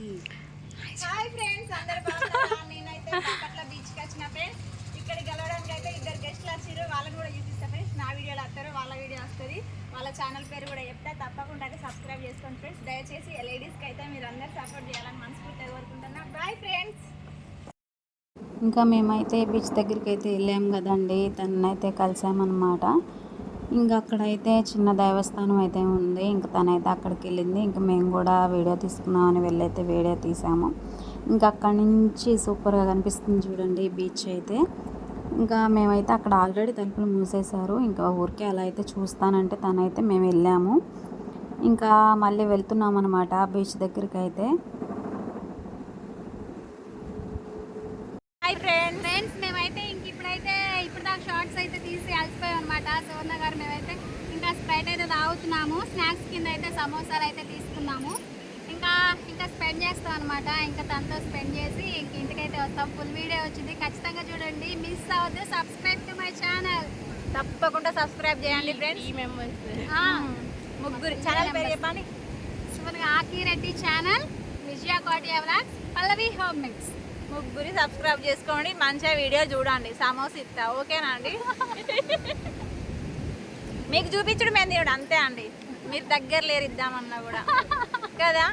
Hi friends అందరు బాగున్నారా? నేనైతే బాపట్ల బీచ్కి వచ్చిన ఫ్రెండ్స్ ఇక్కడ గెలవడానికి అయితే ఇద్దరు గెస్ట్లు వచ్చారు. వాళ్ళని కూడా చూపిస్తా ఫ్రెండ్స్ నా వీడియోలో వస్తారు వాళ్ళ వీడియో వస్తుంది. వాళ్ళ ఛానల్ పేరు కూడా చెప్తే. తప్పకుండా అయితే సబ్స్క్రైబ్ చేసుకోండి ఫ్రెండ్స్ దయచేసి లేడీస్కి అయితే మీరు అందరు సపోర్ట్ చేయాలని మనస్ఫూర్తిగా కోరుకుంటున్నా. బాయ్ ఫ్రెండ్స్ ఇంకా మేమైతే బీచ్ దగ్గరికి అయితే వెళ్ళాం కదండి. తనైతే కలిసామన్నమాట. ఇంకా అక్కడైతే చిన్న దేవస్థానం అయితే ఉంది. ఇంకా తనైతే అక్కడికి వెళ్ళింది. ఇంకా మేము కూడా వీడియో తీసుకుందామని వెళ్ళైతే వీడియో తీసాము. ఇంకా అక్కడి నుంచి సూపర్గా కనిపిస్తుంది చూడండి బీచ్ అయితే. ఇంకా మేమైతే అక్కడ ఆల్రెడీ తలుపులు మూసేశారు. ఇంకా ఊరికే అలా అయితే చూస్తానంటే తనైతే మేము వెళ్ళాము. ఇంకా మళ్ళీ వెళ్తున్నాం అనమాట బీచ్ దగ్గరికి అయితే. హాయ్ ఫ్రెండ్స్ ఫ్రెండ్స్ మేమైతే ఇంక ఇప్పుడైతే దాకా షార్ట్స్ అయితే తీసి అలసిపోయాం అనమాట సువర్ణ గారు మేమైతే ఇంకా స్ప్రైట్ అయితే తాగుతున్నాము. స్నాక్స్ కింద అయితే సమోసాలు అయితే తీసుకున్నాము. ఇంకా ఇంకా స్పెండ్ చేస్తాం అనమాట ఇంకా తనతో స్పెండ్ చేసి ఇంక ఇంటికైతే వస్తాం. ఫుల్ వీడియో వచ్చింది. ఖచ్చితంగా చూడండి. మిస్ అవ్వద్దు. సబ్స్క్రైబ్ టు మై ఛానల్ తప్పకుండా సబ్స్క్రైబ్ చేయండి ఫ్రెండ్స్ ముగ్గురు. ఛానల్ పేరు చెప్పండి. Suvarna ఆకి Reddy channel Vijaya Koti vlogs Pallavi home mix ముగ్గురి సబ్స్క్రైబ్ చేసుకోండి. మంచిగా వీడియో చూడండి. సమోసా ఇస్తా. ఓకేనా అండి? మీకు చూపించడం ఏంది అంతే అండి. మీరు దగ్గర లేరు ఇద్దామన్నా కూడా. కదా?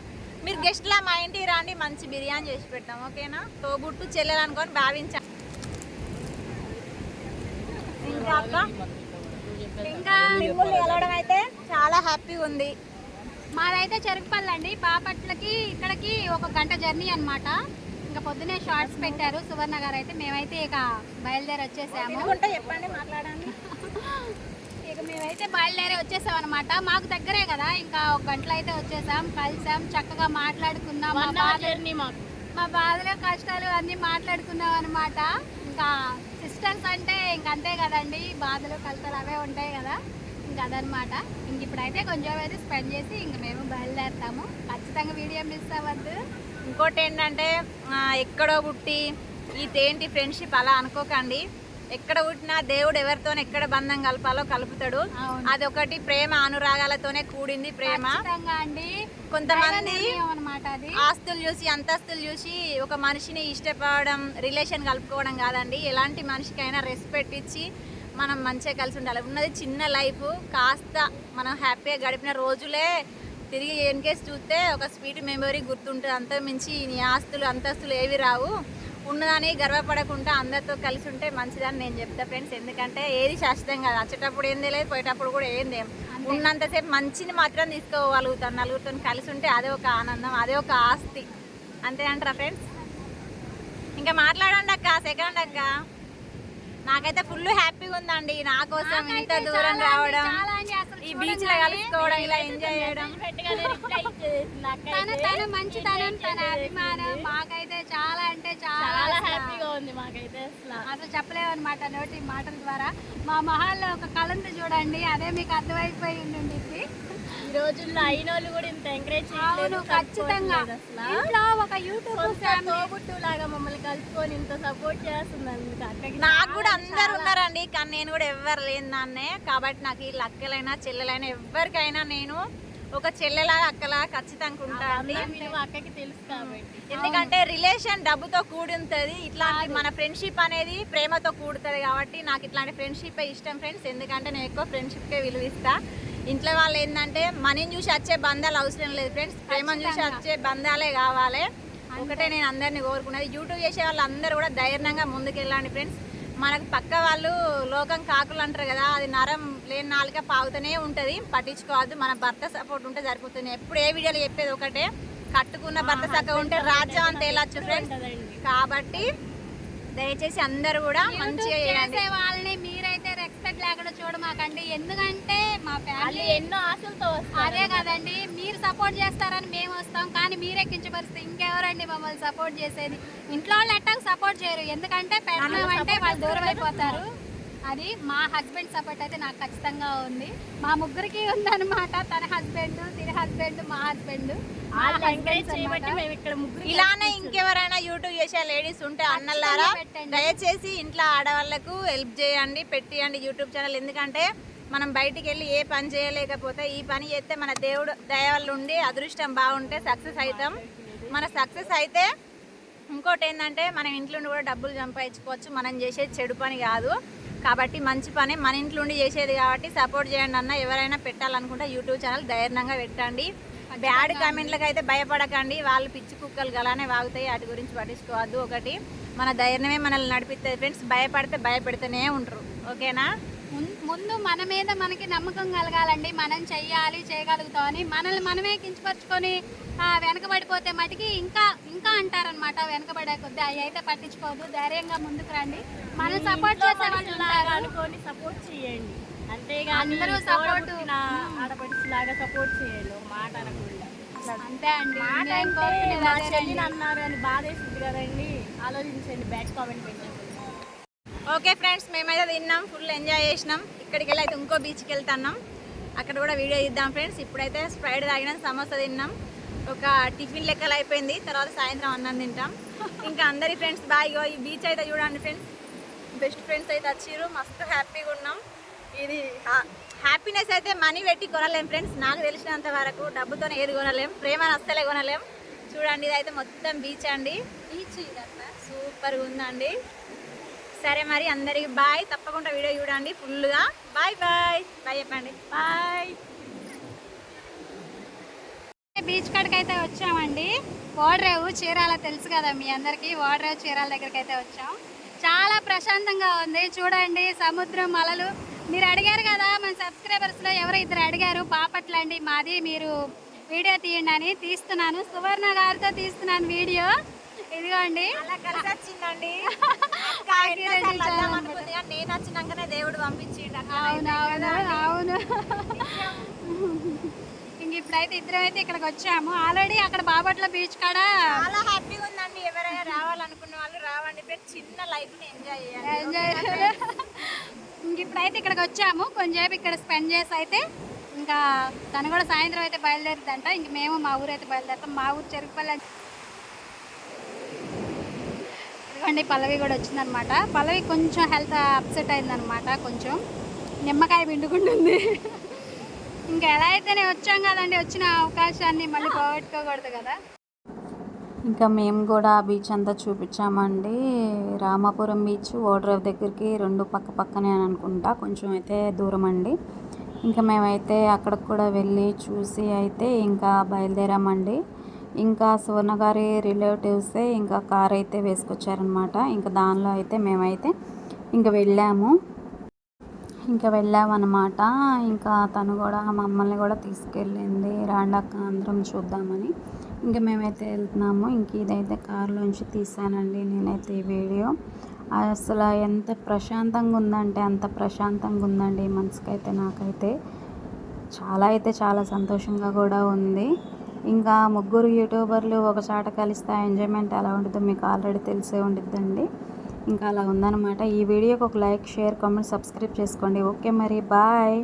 మీరు గెస్ట్లా మా ఇంటికి రాండి. మంచి బిర్యానీ చేసి పెట్టాం ఓకేనా తోబుట్టు చెల్లెలు అనుకొని భావించా. ఇంకా అక్క? ఇంకా వెళ్ళడం అయితే చాలా హ్యాపీగా ఉంది. మాదైతే చెరుకుపల్లి అండి. బాపట్లకి ఇక్కడికి ఒక గంట జర్నీ అనమాట ఇంకా పొద్దునే షార్ట్స్ పెట్టారు. సువర్ణ గారు అయితే మేమైతే ఇక బయలుదేరి వచ్చేసాము. చెప్పండి మాట్లాడండి ఇక మేమైతే బయలుదేరి వచ్చేసాం అనమాట మాకు దగ్గరే కదా ఇంకా ఒక గంటలో అయితే వచ్చేసాం కలిసాం చక్కగా మాట్లాడుకున్నాం. మా బాధలు మా బాధలు కష్టాలు అన్నీ మాట్లాడుకున్నాం అనమాట ఇంకా సిస్టర్స్ అంటే ఇంక అంతే కదండి బాధలు కష్టాలు అవే ఉంటాయి కదా. ఇంకా అదనమాట ఇంక ఇప్పుడైతే కొంచెం అయితే స్పెండ్ చేసి ఇంక మేము బయలుదేరుతాము. ఖచ్చితంగా వీడియో మిస్ అవ్వద్దు. ఇంకోటి ఏంటంటే ఎక్కడో పుట్టి ఇదేంటి ఫ్రెండ్షిప్ అలా అనుకోకండి. ఎక్కడ పుట్టినా దేవుడు ఎవరితో ఎక్కడ బంధం కలపాలో కలుపుతాడు. అవును. అదొకటి ప్రేమ అనురాగాలతోనే కూడింది ప్రేమ. అండి. కొంతమంది అది. ఆస్తులు చూసి అంతస్తులు చూసి ఒక మనిషిని ఇష్టపడడం రిలేషన్ కలుపుకోవడం కాదండి. ఎలాంటి మనిషికైనా రెస్పెక్ట్ ఇచ్చి మనం మంచిగా కలిసి ఉండాలి. ఉన్నది చిన్న లైఫ్. కాస్త మనం హ్యాపీగా గడిపిన రోజులే తిరిగి ఎన్కేసి చూస్తే ఒక స్వీట్ మెమరీ గుర్తుంటుంది. అంత మించి నీ ఆస్తులు అంతస్తులు ఏవి రావు. ఉన్నదని గర్వపడకుండా అందరితో కలిసి ఉంటే మంచిదని నేను చెప్తా ఫ్రెండ్స్. ఎందుకంటే ఏది శాశ్వతం కాదు. వచ్చేటప్పుడు ఏం తెలియదు పోయేటప్పుడు కూడా ఏం తెలియదు. ఉన్నంతసేపు మంచిని మాత్రం తీసుకోగలుగుతాం. నలుగురితో కలిసి ఉంటే అదే ఒక ఆనందం అదే ఒక ఆస్తి. అంతే అంటారా ఫ్రెండ్స్? ఇంకా మాట్లాడండి అక్క సెకండ్ అక్క. నాకైతే ఫుల్ హ్యాపీగా ఉందండి. నా కోసం ఇంత దూరం రావడం. ఈ బీచ్లో కలుసుకోవడం ఇలా ఎంజాయ్ చేయడం. తన తన మంచితనం తన అభిమానం మాకైతే అంటే చాలా హ్యాపీగా ఉంది మాకైతే అసలు. అసలు చెప్పలేము అనమాట నోటి మాటల ద్వారా. మా మహాల్లో ఒక ఉంది చూడండి అదే మీకు అర్థమైపోయి ఉండింది ఈ రోజుల్లో అయిన వాళ్ళు కూడా ఇంత ఎంకరేజ్ అవును ఖచ్చితంగా. ఇంట్లో ఒక యూట్యూబ్ ఫ్యామిలీ. తోబుట్టు లాగా మమ్మల్ని కలుపుకొని ఇంత సపోర్ట్ చేస్తుంది అందుకు నాకు కూడా అందరు ఉన్నారండి కానీ నేను కూడా ఎవ్వరు లేని దాన్నే. కాబట్టి నాకు ఈ అక్కలైనా చెల్లెలైనా ఎవరికైనా నేను ఒక చెల్లెలా అక్కలా ఖచ్చితంగా ఉంటా అండి. విలువ అక్కకి తెలుసు కాబట్టి. ఎందుకంటే రిలేషన్ డబ్బుతో కూడి ఉంటుంది ఇట్లాంటి మన ఫ్రెండ్షిప్ అనేది ప్రేమతో కూడుతుంది కాబట్టి నాకు ఇట్లాంటి ఫ్రెండ్షిప్ ఇష్టం ఫ్రెండ్స్. ఎందుకంటే నేను ఎక్కువ ఫ్రెండ్షిప్కే విలువిస్తా. ఇంట్లో వాళ్ళు ఏంటంటే మనీని చూసి వచ్చే బంధాలు అవసరం లేదు ఫ్రెండ్స్. ప్రేమను చూసి వచ్చే బంధాలే కావాలి. ఒకటే నేను అందరినీ కోరుకున్నది యూట్యూబ్ చేసే వాళ్ళందరూ కూడా ధైర్యంగా ముందుకెళ్ళండి ఫ్రెండ్స్. మనకు పక్క వాళ్ళు లోకం కాకులు అంటారు కదా అది నరం లేని నాలుక పాగుతూనే ఉంటుంది. పట్టించుకోవద్దు మన భర్త సపోర్ట్ ఉంటే సరిపోతుంది. ఎప్పుడు ఏ వీడియోలో చెప్పేది ఒకటే కట్టుకున్న భర్త చక్కగా ఉంటే రాజ్యం అంత వెళ్ళచ్చు ఫ్రెండ్స్ కాబట్టి దయచేసి అందరూ కూడా మంచిగా చేయండి. వాళ్ళని లేకుండా చూడమాకండి ఎందుకంటే మా ఫ్యామిలీ ఎన్నో ఆశలతో అదే కదండి మీరు సపోర్ట్ చేస్తారని మేము వస్తాం కానీ మీరే కించపరిస్తే ఇంకెవరండి మమ్మల్ని సపోర్ట్ చేసేది? ఇంట్లో వాళ్ళు ఎట్టాకు సపోర్ట్ చేయరు. ఎందుకంటే పెట్టడం అంటే వాళ్ళు దూరం అయిపోతారు అది మా హస్బెండ్ సపోర్ట్ అయితే నాకు ఖచ్చితంగా ఉంది. మా ముగ్గురికి ఉందన్నమాట. తన హస్బెండ్ తిన హస్బెండ్ మా హస్బెండ్ ఇలానే ఇంకెవరైనా యూట్యూబ్ చేసే లేడీస్ ఉంటే అన్నలారా పెట్టండి. దయచేసి ఇంట్లో ఆడవాళ్ళకు హెల్ప్ చేయండి పెట్టియండి యూట్యూబ్ ఛానల్ ఎందుకంటే మనం బయటికి వెళ్ళి ఏ పని చేయలేకపోతే ఈ పని చేస్తే మన దేవుడు దయ వల్ల ఉండి అదృష్టం బాగుంటే సక్సెస్ అవుతాం మన సక్సెస్ అయితే ఇంకోటి ఏంటంటే మనం ఇంట్లో కూడా డబ్బులు సంపాదించుకోవచ్చు. మనం చేసేది చెడు పని కాదు. కాబట్టి మంచి పని. మన ఇంట్లో ఉండి చేసేది కాబట్టి సపోర్ట్ చేయండి అన్న. ఎవరైనా పెట్టాలనుకుంటే యూట్యూబ్ ఛానల్ ధైర్యంగా పెట్టండి. బ్యాడ్ కామెంట్లకు అయితే భయపడకండి. వాళ్ళు పిచ్చి కుక్కలు గలానే వాగుతాయి. వాటి గురించి పట్టించుకోవద్దు. ఒకటి మన ధైర్యమే మనల్ని నడిపిస్తుంది ఫ్రెండ్స్. భయపడితే భయపెడుతూనే ఉంటారు. ఓకేనా? ముందు మన మీద మనకి నమ్మకం కలగాలండి. మనం చెయ్యాలి చేయగలుగుతామని మనల్ని మనమే కించపరుచుకొని వెనకబడిపోతే మటుకి ఇంకా ఇంకా అంటారనమాట వెనకబడే కొద్దీ. అవి అయితే పట్టించుకోవద్దు. ధైర్యంగా ముందుకు రండి. మనం సపోర్ట్ చేసే వాళ్ళు అనుకొని సపోర్ట్ చేయండి. అంతేగాని అందరూ సపోర్ట్ లాగా సపోర్ట్ ఒక మాట అనకుండా. అంతే అండి. నేను కోరుకునేది అన్నారు అని బాధేస్తుంది కదండి. ఆలోచించండి. బ్యాడ్ కామెంట్ పెట్టండి. ఓకే ఫ్రెండ్స్ మేమైతే తిన్నాం ఫుల్ ఎంజాయ్ చేసినాం. ఇక్కడికి వెళ్ళి అయితే ఇంకో బీచ్కి వెళ్తున్నాం అక్కడ కూడా వీడియో ఇద్దాం ఫ్రెండ్స్. ఇప్పుడైతే స్ప్రైడ్ తాగినాం సమోసా తిన్నాం. ఒక టిఫిన్ లెక్కలు అయిపోయింది. తర్వాత సాయంత్రం అన్నం తింటాం. ఇంకా అందరి ఫ్రెండ్స్ బాగా ఈ బీచ్ అయితే చూడండి ఫ్రెండ్స్ బెస్ట్ ఫ్రెండ్స్ అయితే వచ్చిర్రు. మస్తు హ్యాపీగా ఉన్నాం. ఇది హ్యాపీనెస్ అయితే మనీ పెట్టి కొనలేం ఫ్రెండ్స్. నాకు తెలిసినంత వరకు డబ్బుతో ఏది కొనలేం. ప్రేమను అస్సలే కొనలేం. చూడండి ఇది అయితే మొత్తం బీచ్ అండి. బీచ్ ఇదంతా. సూపర్గా ఉందండి. సరే మరి అందరికి బాయ్. తప్పకుండా వీడియో చూడండి ఫుల్గా. Bye bye. బాయ్ చెప్పండి. బాయ్. బీచ్ కాడికి అయితే వచ్చామండి. ఓడరేవు చీరాల తెలుసు కదా మీ అందరికీ. ఓడరేవు చీరాల దగ్గరికి అయితే వచ్చాం. చాలా ప్రశాంతంగా ఉంది. చూడండి సముద్రం అలలు. మీరు అడిగారు కదా మన సబ్స్క్రైబర్స్లో ఎవరో ఇద్దరు అడిగారు. బాపట్లండి మాది మీరు వీడియో తీయండి అని తీస్తున్నాను. సువర్ణ గారితో తీస్తున్నాను వీడియో. ఇదిగోండి. అలా కలిసి వచ్చిందండి. నేను వచ్చినాకనే దేవుడు పంపించిండు అవును ఇంక ఇప్పుడైతే ఇద్దరం అయితే ఇక్కడికి వచ్చాము. ఆల్రెడీ అక్కడ బాపట్ల బీచ్ కాడ? చాలా హ్యాపీగా ఉందండి. ఎవరైనా రావాలనుకున్న వాళ్ళు రావండి. చిన్న లైఫ్ని ఎంజాయ్ చేయాలి. ఎంజాయ్ ఇంక ఇప్పుడైతే ఇక్కడికి వచ్చాము. కొంచెంసేపు ఇక్కడ స్పెండ్ చేసి అయితే ఇంకా తను కూడా సాయంత్రం అయితే బయలుదేరుద్దంట. ఇంక మేము మా ఊరు అయితే బయలుదేరుతాం. మా ఊరు చెరుకుపల్లి అని- ఇదిగోండి పల్లవి కూడా వచ్చిందనమాట. పల్లవి కొంచెం హెల్త్ అప్సెట్ అయిందనమాట కొంచెం. నిమ్మకాయ పిండుకుంటుంది. ఇంకా ఎలా అయితేనే వచ్చాం కదండి వచ్చిన అవకాశాన్ని మళ్ళీ పోగొట్టుకోకూడదు కదా. ఇంకా మేము కూడా ఆ బీచ్ అంతా చూపించామండి. రామాపురం బీచ్ ఓడరేవ్ దగ్గరికి రెండు పక్క పక్కనే అని అనుకుంటా కొంచెం అయితే దూరం అండి. ఇంకా మేమైతే అక్కడికి కూడా వెళ్ళి చూసి అయితే ఇంకా బయలుదేరామండి. ఇంకా సువర్ణ గారి రిలేటివ్సే ఇంకా కార్ అయితే వేసుకొచ్చారనమాట ఇంకా దానిలో అయితే మేమైతే ఇంకా వెళ్ళాము. ఇంకా వెళ్ళామన్నమాట. ఇంకా తను కూడా మమ్మల్ని కూడా తీసుకెళ్ళింది. రాండక్క అందరం చూద్దామని. ఇంకా మేమైతే వెళ్తున్నాము. ఇంక ఇదైతే కారులోంచి తీసానండి నేనైతే ఈ వీడియో. అసలు ఎంత ప్రశాంతంగా ఉందంటే అంత ప్రశాంతంగా ఉందండి మనసుకైతే నాకైతే. చాలా అయితే చాలా సంతోషంగా కూడా ఉంది. ఇంకా ముగ్గురు యూట్యూబర్లు ఒకచాట కలిస్తే ఎంజాయ్మెంట్ ఎలా ఉంటుందో మీకు ఆల్రెడీ తెలిసే ఉండిద్దండి ఇంకా అలా ఉందన్నమాట. ఈ వీడియోకి ఒక లైక్ షేర్ కామెంట్ సబ్స్క్రైబ్ చేసుకోండి. ఓకే మరి బాయ్.